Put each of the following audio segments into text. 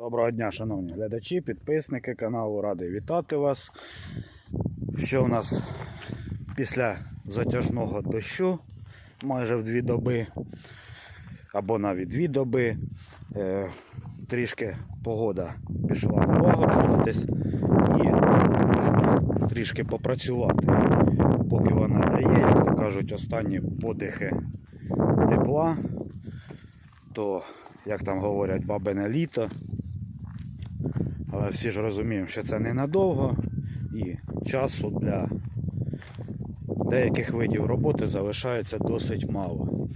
Доброго дня, шановні глядачі, підписники каналу. Радий вітати вас. Що у нас після затяжного дощу майже в дві доби, або навіть дві доби, е, трішки погода пішла полагоджуватись і можна трішки попрацювати. Поки вона дає, як то кажуть, останні подихи тепла, то, як там говорять, бабине літо. Всі ж розуміємо, що це ненадовго і часу для деяких видів роботи залишається досить мало.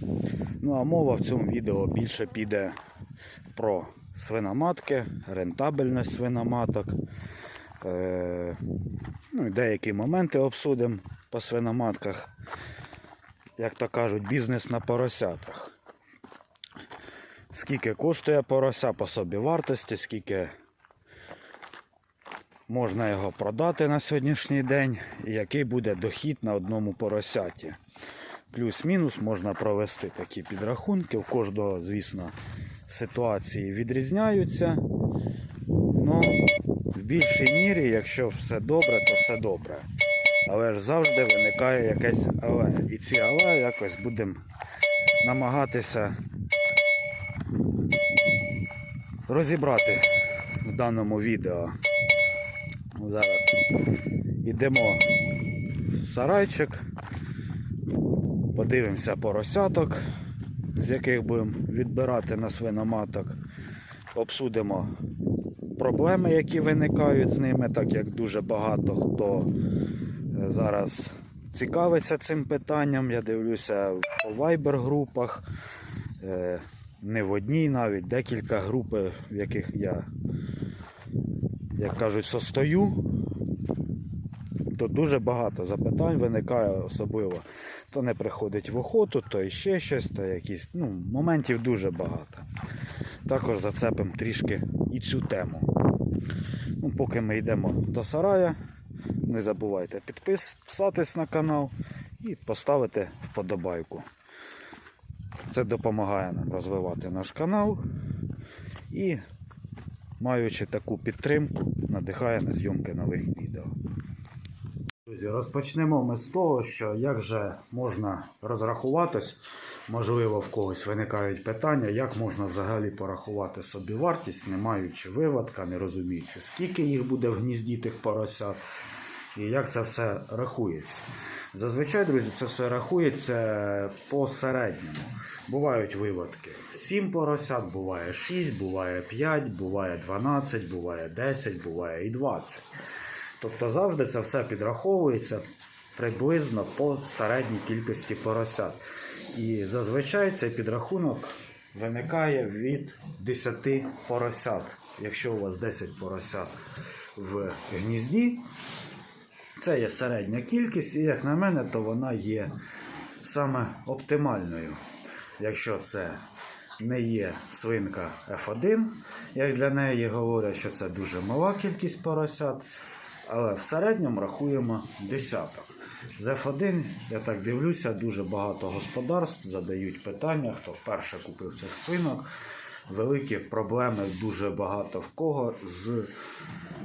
Ну а мова в цьому відео більше піде про свиноматки, рентабельність свиноматок. Е, ну, і деякі моменти обсудимо по свиноматках. Як то кажуть, бізнес на поросятах. Скільки коштує порося по собі вартості, скільки можна його продати на сьогоднішній день і який буде дохід на одному поросяті. Плюс-мінус можна провести такі підрахунки. У кожного, звісно, ситуації відрізняються. Ну, в більшій мірі, якщо все добре, то все добре. Але ж завжди виникає якесь але. І ці але якось будемо намагатися розібрати в даному відео. Зараз йдемо в сарайчик, подивимося поросяток, з яких будемо відбирати на свиноматок, обсудимо проблеми, які виникають з ними, так як дуже багато хто е, зараз цікавиться цим питанням. Я дивлюся по вайбер-групах, е, не в одній навіть, декілька груп, в яких я як кажуть, состою, то дуже багато запитань виникає особливо. То не приходить в охоту, то ще щось, то якісь ну, моментів дуже багато. Також зацепимо трішки і цю тему. Ну, поки ми йдемо до сарая, не забувайте підписатись на канал і поставити вподобайку. Це допомагає нам розвивати наш канал і маючи таку підтримку, надихає на зйомки нових відео. Друзі, розпочнемо ми з того, що як же можна розрахуватись, можливо, в когось виникають питання, як можна взагалі порахувати собі вартість, не маючи виводка, не розуміючи, скільки їх буде в гнізді тих поросят, і як це все рахується. Зазвичай, друзі, це все рахується по середньому. Бувають виводки 7 поросят, буває 6, буває 5, буває 12, буває 10, буває і 20. Тобто завжди це все підраховується приблизно по середній кількості поросят. І зазвичай цей підрахунок виникає від 10 поросят. Якщо у вас 10 поросят в гнізді, це є середня кількість, і як на мене, то вона є саме оптимальною. Якщо це не є свинка F1, як для неї говорять, що це дуже мала кількість поросят, але в середньому рахуємо десяток. З F1, я так дивлюся, дуже багато господарств задають питання, хто вперше купив цих свинок. Великі проблеми дуже багато в кого з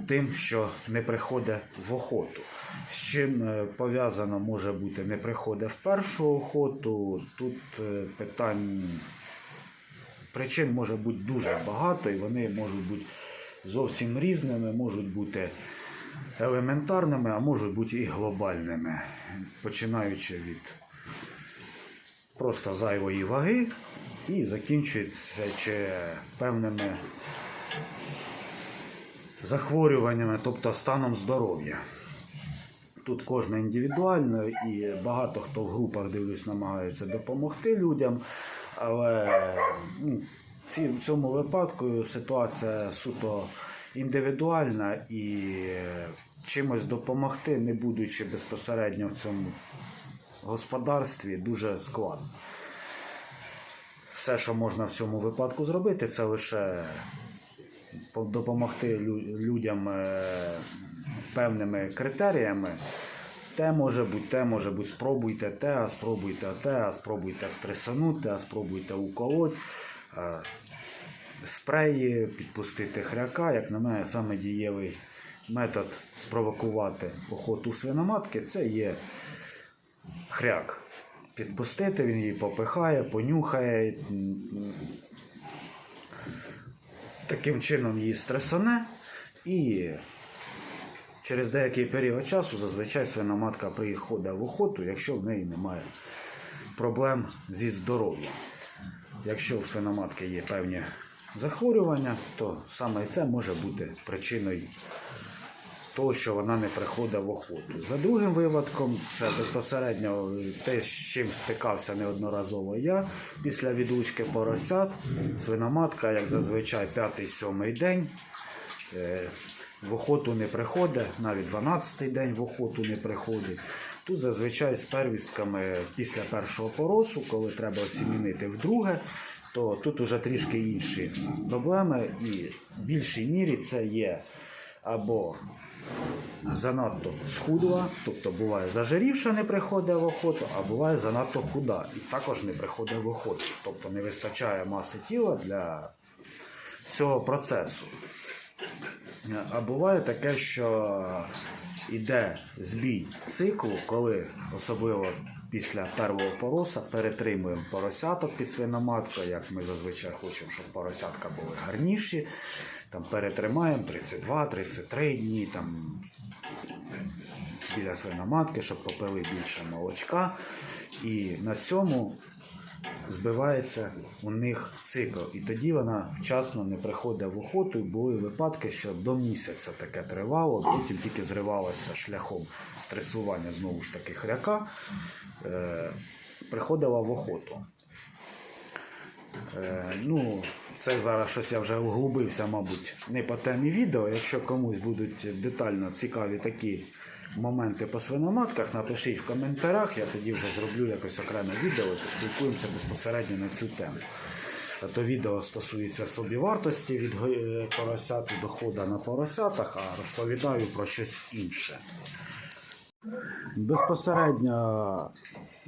тим, що не приходить в охоту. З чим е, пов'язано може бути не приходить в першу охоту. Тут е, питань причин може бути дуже багато, і вони можуть бути зовсім різними, можуть бути елементарними, а можуть бути і глобальними, починаючи від просто зайвої ваги і закінчується чи певними захворюваннями, тобто станом здоров'я. Тут кожне індивідуально і багато хто в групах дивлюсь, намагається допомогти людям. Але ну, в цьому випадку ситуація суто індивідуальна і чимось допомогти, не будучи безпосередньо в цьому господарстві, дуже складно. Все, що можна в цьому випадку зробити, це лише допомогти людям е, певними критеріями. Те може бути, те може бути, спробуйте те, а спробуйте те, а спробуйте стресанути, а спробуйте уколоть. Е, спреї, підпустити хряка. Як на мене, саме дієвий метод спровокувати охоту свиноматки це є хряк. Підпустити, він її попихає, понюхає. Таким чином її стресане і через деякий період часу зазвичай свиноматка приходить в охоту, якщо в неї немає проблем зі здоров'ям. Якщо у свиноматки є певні захворювання, то саме це може бути причиною того, що вона не приходить в охоту. За другим випадком, це безпосередньо те, з чим стикався неодноразово я після відлучки поросят. Свиноматка, як зазвичай, п'ятий-сьомий день. В охоту не приходить, навіть 12-й день в охоту не приходить. Тут зазвичай з первістками після першого поросу, коли треба осімінити вдруге, то тут уже трішки інші проблеми, і в більшій мірі це є або занадто схудла, тобто буває зажирівша, не приходить в охоту, а буває занадто худа і також не приходить в охоту. Тобто не вистачає маси тіла для цього процесу. А буває таке, що йде збій циклу, коли особливо після первого пороса перетримуємо поросяток під свиноматкою, як ми зазвичай хочемо, щоб поросятка були гарніші. Там перетримаємо 32-33 дні там, біля свиноматки, щоб попили більше молочка. І на цьому збивається у них цикл. І тоді вона вчасно не приходить в охоту. І були випадки, що до місяця таке тривало, потім тільки зривалося шляхом стресування знову ж таки хряка, е, приходила в охоту. Е, ну, це зараз щось я вже углубився, мабуть, не по темі відео. Якщо комусь будуть детально цікаві такі моменти по свиноматках, напишіть в коментарях, я тоді вже зроблю якось окреме відео і поспілкуємося безпосередньо на цю тему. То відео стосується собівартості від е, поросят і доходу на поросятах, а розповідаю про щось інше. Безпосередньо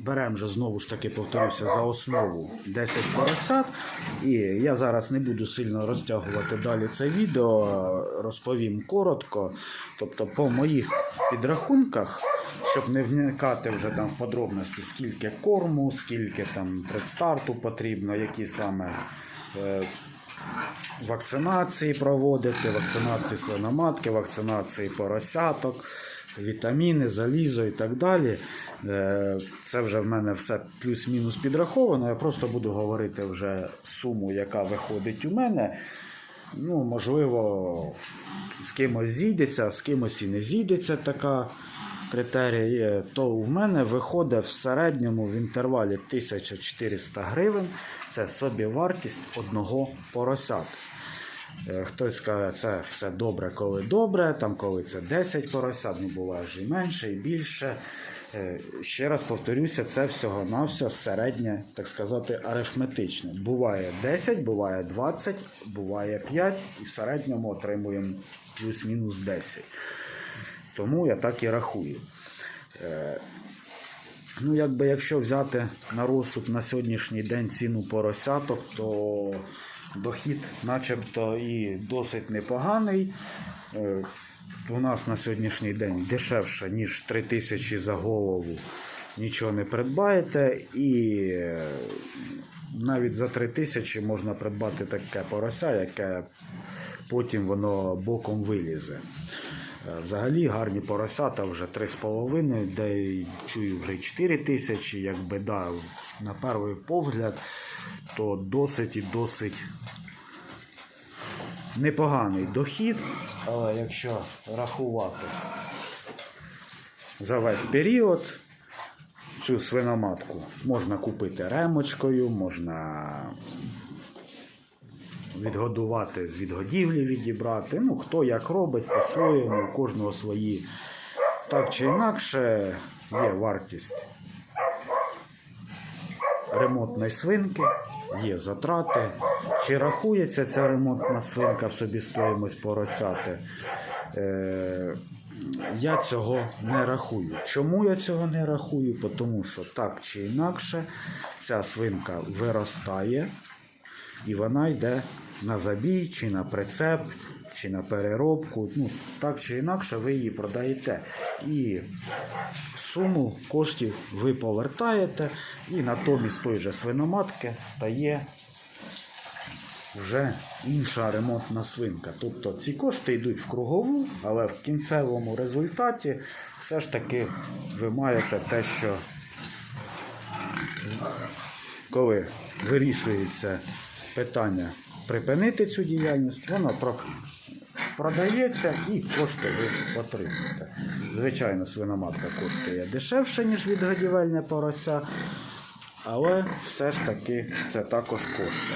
беремо вже знову ж таки повторюся за основу 10 поросят. І я зараз не буду сильно розтягувати далі це відео, розповім коротко. Тобто, по моїх підрахунках, щоб не вникати вже там в подробності, скільки корму, скільки там предстарту потрібно, які саме. е, Вакцинації проводити, вакцинації свиноматки, вакцинації поросяток, вітаміни, залізо і так далі. Е, Це вже в мене все плюс-мінус підраховано. Я просто буду говорити вже суму, яка виходить у мене. Ну, можливо, з кимось зійдеться, з кимось і не зійдеться така критерія то в мене виходить в середньому в інтервалі 1400 гривень. Це собівартість одного поросят. Е, Хтось скаже, це все добре, коли добре, там коли це 10 поросят, ну буває ж і менше, і більше. Е, Ще раз повторюся, це всього-навсього середнє, так сказати, арифметичне. Буває 10, буває 20, буває 5, і в середньому отримуємо плюс-мінус 10. Тому я так і рахую. Е, Ну, якби якщо взяти на розсуд на сьогоднішній день ціну поросяток, то дохід начебто і досить непоганий. Е, У нас на сьогоднішній день дешевше, ніж 3 тисячі за голову. Нічого не придбаєте, і е, навіть за 3 тисячі можна придбати таке порося, яке потім воно боком вилізе. Е, Взагалі гарні поросята вже 3,5, де чую вже й 4 тисячі, якби да, на перший погляд, то досить і досить непоганий дохід, але якщо рахувати за весь період, цю свиноматку можна купити ремочкою, можна відгодувати з відгодівлі відібрати. Ну, хто як робить по-своєму, у кожного свої. Так чи інакше є вартість ремонтної свинки, є затрати. Чи рахується ця ремонтна свинка в собі стоїмость поросяти? Е, я цього не рахую. Чому я цього не рахую? Тому що так чи інакше ця свинка виростає і вона йде на забій, чи на прицеп, чи на переробку. Ну, так чи інакше, ви її продаєте. І суму коштів ви повертаєте, і натомість той же свиноматки стає вже інша ремонтна свинка. Тобто ці кошти йдуть в кругову, але в кінцевому результаті все ж таки ви маєте те, що коли вирішується питання припинити цю діяльність, про- продається і кошти ви отримуєте. Звичайно, свиноматка коштує дешевше, ніж відгодівельне порося, але все ж таки це також кошти.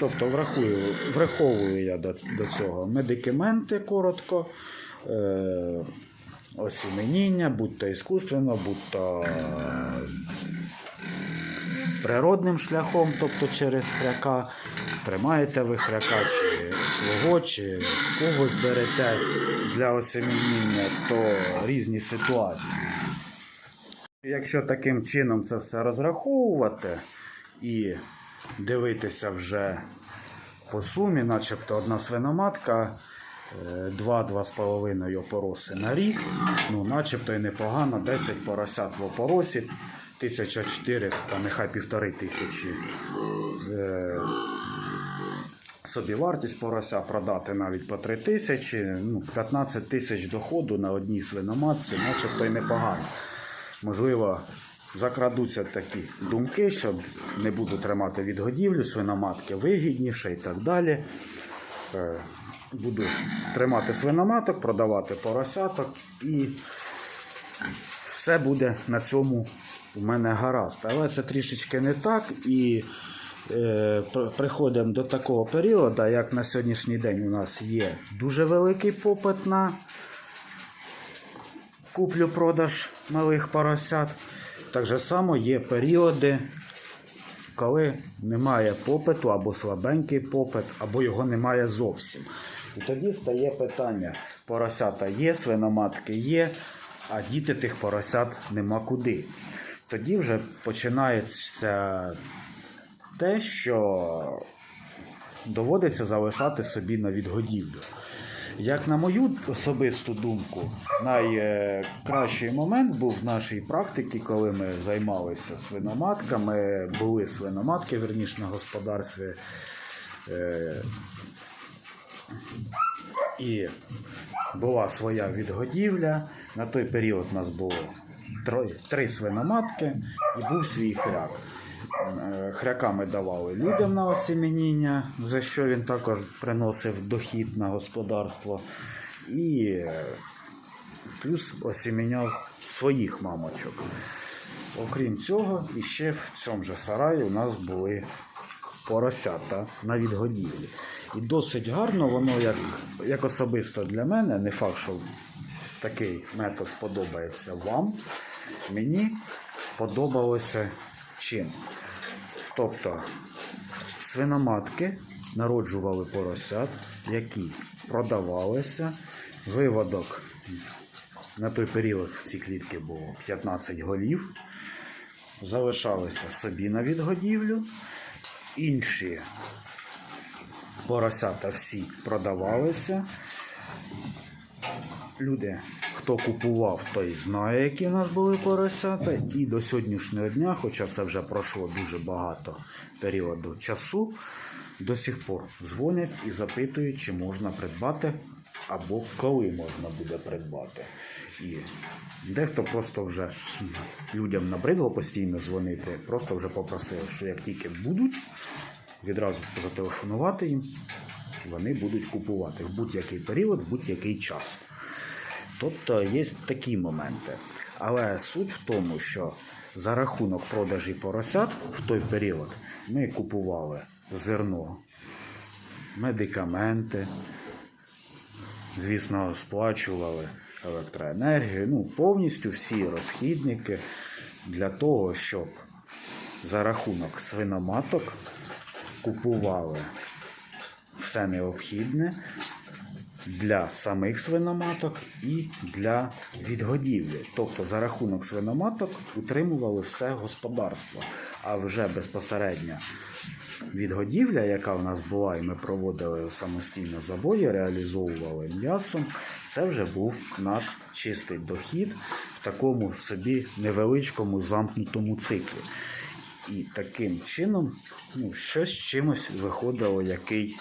Тобто врахую, враховую я до, до цього медикаменти коротко, е, осіменіння, будь-то іскусственно, будь-то природним шляхом, тобто через хряка. Тримаєте ви хряка чи свого, чи когось берете для осеміння, то різні ситуації. Якщо таким чином це все розраховувати і дивитися вже по сумі, начебто одна свиноматка, 2-2,5 опороси на рік, ну начебто і непогано, 10 поросят в опоросі, 1400, нехай півтори тисячі. Е, Собівартість порося продати навіть по 3 тисячі, ну, 15 тисяч доходу на одній свиноматці, начебто й непогано. Можливо, закрадуться такі думки, що не буду тримати відгодівлю, свиноматки вигідніше і так далі. Е, Буду тримати свиноматок, продавати поросяток і все буде на цьому у мене гаразд. Але це трішечки не так. І е, приходимо до такого періоду, як на сьогоднішній день у нас є дуже великий попит на куплю-продаж малих поросят. Так же само є періоди, коли немає попиту або слабенький попит, або його немає зовсім. І тоді стає питання: поросята є, свиноматки є, а діти тих поросят нема куди. Тоді вже починається те, що доводиться залишати собі на відгодівлю. Як на мою особисту думку, найкращий момент був в нашій практиці, коли ми займалися свиноматками, були свиноматки, верніше, на господарстві. Е, і була своя відгодівля. На той період у нас було троє- три свиноматки і був свій хряк. Е, Хряка ми давали людям на осімініння, за що він також приносив дохід на господарство. І е, плюс осіміняв своїх мамочок. Окрім цього, іще в цьому же сараї у нас були поросята на відгодівлі. І досить гарно воно, як, як особисто для мене, не факт, що такий метод сподобається вам. Мені подобалося чим. Тобто свиноматки народжували поросят, які продавалися. Виводок на той період в цій клітці було 15 голів. Залишалися собі на відгодівлю. Інші поросята всі продавалися. Люди, хто купував, той знає, які в нас були поросята. І до сьогоднішнього дня, хоча це вже пройшло дуже багато періоду часу, до сих пор дзвонять і запитують, чи можна придбати або коли можна буде придбати. І дехто просто вже людям набридло постійно дзвонити, просто вже попросив, що як тільки будуть, відразу зателефонувати їм, вони будуть купувати в будь-який період, в будь-який час. Тобто є такі моменти. Але суть в тому, що за рахунок продажі поросят в той період ми купували зерно, медикаменти, звісно, сплачували електроенергію, ну, повністю всі розхідники для того, щоб за рахунок свиноматок купували все необхідне для самих свиноматок і для відгодівлі. Тобто за рахунок свиноматок утримували все господарство, а вже безпосередньо відгодівля, яка в нас була, і ми проводили самостійно забої, реалізовували м'ясом, це вже був наш чистий дохід в такому собі невеличкому замкнутому циклі. І таким чином ну, щось чимось виходило, який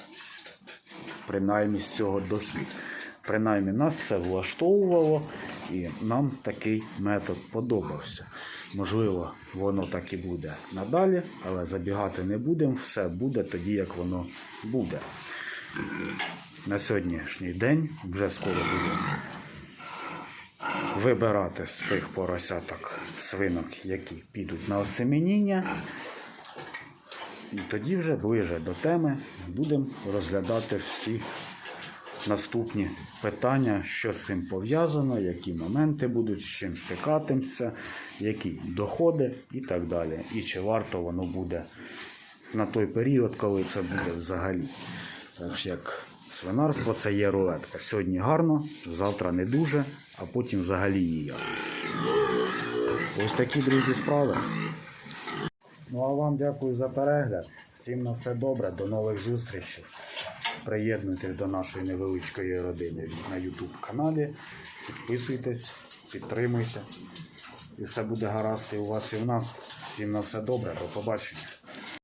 принаймні з цього дохід. Принаймні нас це влаштовувало і нам такий метод подобався. Можливо, воно так і буде надалі, але забігати не будемо, все буде тоді, як воно буде. На сьогоднішній день вже скоро будемо вибирати з цих поросяток свинок, які підуть на осеменіння. І тоді вже ближе до теми будемо розглядати всі наступні питання, що з цим пов'язано, які моменти будуть, з чим стикатимся, які доходи і так далі. І чи варто воно буде на той період, коли це буде взагалі. Так як свинарство це є рулетка. Сьогодні гарно, завтра не дуже, а потім взагалі ніяк. Ось такі, друзі, справи. Ну а вам дякую за перегляд. Всім на все добре, до нових зустрічей. Приєднуйтесь до нашої невеличкої родини на YouTube каналі. Підписуйтесь, підтримуйте. І все буде гаразд і у вас і в нас. Всім на все добре, до побачення.